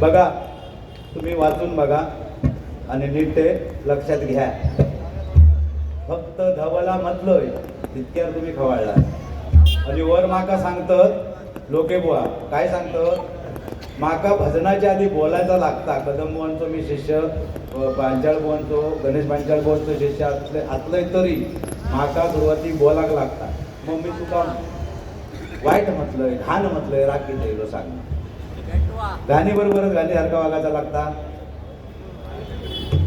बघा तुम्ही वाचून बघा आणि नीट ते लक्षात घ्या. फक्त धवला म्हटलोय तितक्यावर तुम्ही खवाळला. आणि वर माका सांगतत लोके बुवा काय सांगतत? माका भजनाच्या आधी बोलायचा लागता. कदम बुवांचो मी शिष्य पांचाळ बुवांचो गणेश पांचाळ बुवांचो शिष्य असले असलंय तरी माका सुरुवाती बोलाक लागता. मग मी तुका वाईट म्हटलंय घाण म्हटलंय राखी येलो सांग गाणी बरोबरच गाणी सारखा वागायचा लागता.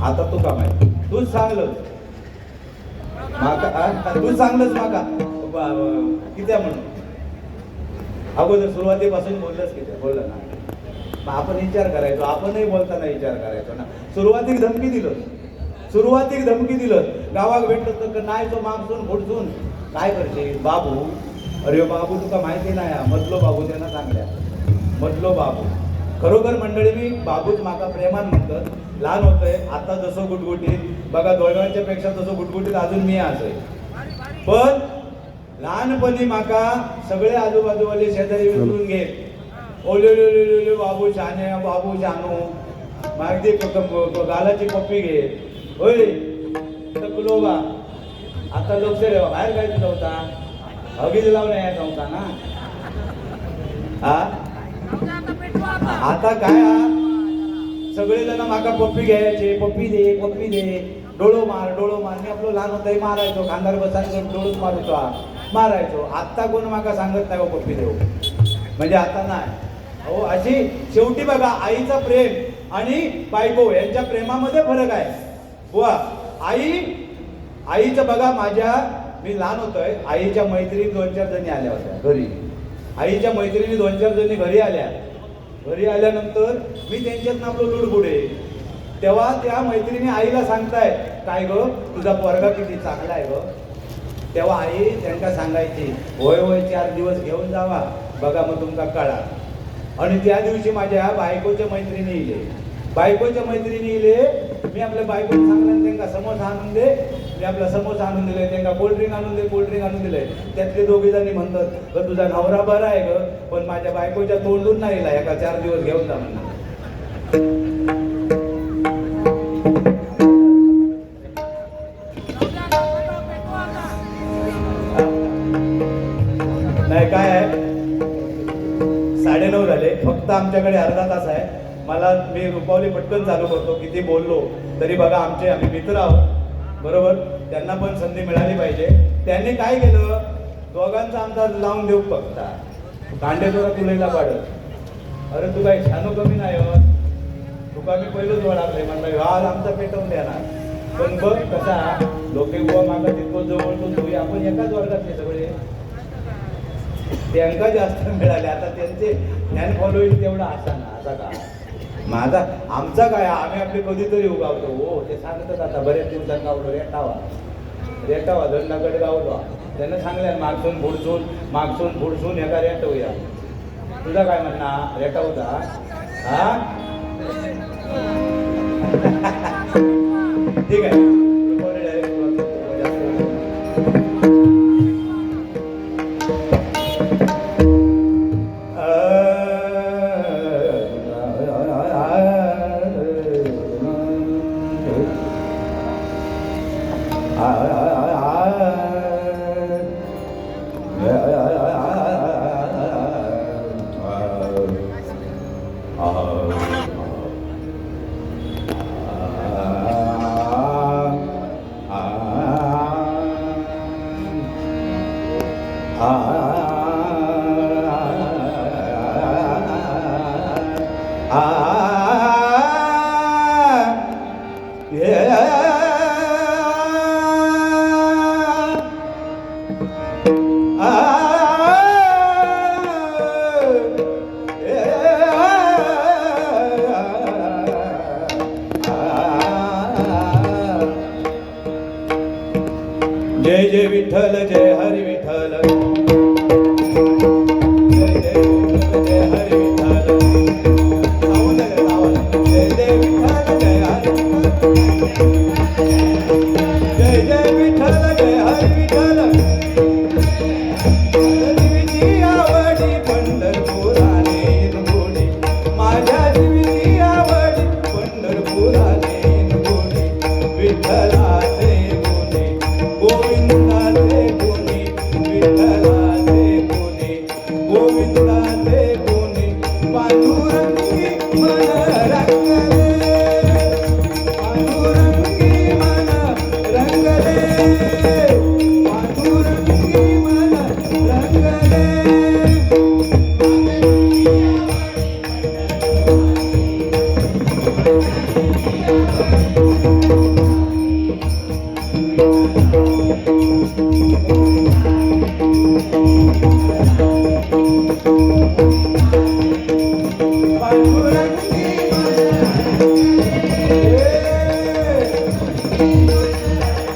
आता तू का माहिती तू सांगलं माका आ? सांगलंच माका. कित्या म्हणून? अगोदर सुरुवातीपासून बोललंच किती बोललं ना. मग आपण विचार करायचो. आपणही बोलताना विचार करायचो ना. सुरुवातीक धमकी दिलं सुरुवातीक धमकी दिलं गावाक भेटलं तर नाही तो मागसून फुडसून काय करशील? बाबू. अरे बाबू तुका माहिती नाही हा. मधलो बाबू त्यांना सांगल्या. मधलो बाबू. खरोखर मंडळी मी बाबूच माका प्रेमान म्हणतात लहान होतंय आता जसं गुटगुटीत बघा दोघांच्या पेक्षा तसं गुटगुटीत अजून मी असय पण लहानपणी माका सगळे आजूबाजूवाले शेजारी विसरून घेत ओले बाबू शाने बाबू शानू मागदी गालाची पप्पी घे. होय तर बा आता लोक ठेवा बाहेर काय तुझा होता हगीज लावून यायचा होता ना? हा? आता काय सगळे जण माका पप्पी घ्यायचे पप्पी दे पप्पी दे. डोळो मार डोळो मार. मी आपलं लहान होतं मारायचो. खांदार बसायचो डोळोच मारतो मारायचो. आत्ता कोण माका सांगत नाही हो पप्पी देऊ म्हणजे आता नाही. हो अशी शेवटी बघा आईचा प्रेम आणि बायको यांच्या प्रेमामध्ये फरक आहे. बुवा आई आईचं बघा माझ्या मी लहान होतोय आईच्या मैत्रिणी दोन चार जणी आल्या होत्या घरी. आईच्या मैत्रिणी दोन चार जणी घरी आल्या. घरी आल्यानंतर मी त्यांच्यात आपलं लुडबुडे तेव्हा त्या मैत्रिणी आईला सांगताय काय ग तुझा पोरगा किती चांगला आहे ग. तेव्हा आई त्यांना सांगायची होय होय चार दिवस घेऊन जावा. बघा मग तुमका कळा. आणि त्या दिवशी माझ्या बायकोच्या मैत्रिणी इले. बायकोच्या मैत्रिणी इले मी आपल्या बायको सांगलं त्यांना समोर आणून दे. मी आपला समोसा आणून दिलाय त्यांना कोल्ड्रिंक आणून दे कोल्ड्रिंक आणून दिलंय त्यातले दोघे जणी म्हणतात ग तुझा नवरा बरा आहे ग पण माझ्या बायकोच्या तोंडून नाही एका चार दिवस घेऊन जा म्हणून. नाही काय आहे? साडेनऊ झाले. फक्त आमच्याकडे अर्धा तास आहे. मला मी रुपावली पटकन चालू करतो किती बोललो तरी बघा आमचे आम्ही मित्र आहोत. बरोबर? त्यांना पण संधी मिळाली पाहिजे. त्यांनी काय केलं? दोघांचा आमचा लावून देऊ बघता कांडेचोरा तुलेला पाडत अरे तू काय छानो कमी नाही हो तुका मी पहिलंच वळाले म्हणलं आज आमचा पेटवून देणार पण बघ कसा लोके उभा मागा तितको जवळ तो तुम्ही आपण एकाच वर्गातले सगळे. त्यांना जास्त मिळाले. आता त्यांचे ज्ञान फॉलोईंग तेवढा असा ना. असा का? माझा आमचा काय आम्ही आपले कधीतरी उगावतो. हो ते सांगतात आता बऱ्याच दिवसांना गावलो रेटावा. रेटावा दंडाकडे गावलो. त्यांना सांगल्या मागसून फुडसून मागसून फुडसून एका रेटवूया तुझा काय म्हणणं? रेटावता हा? ठीक आहे. 다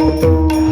Música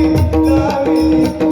Dari, dari, dari.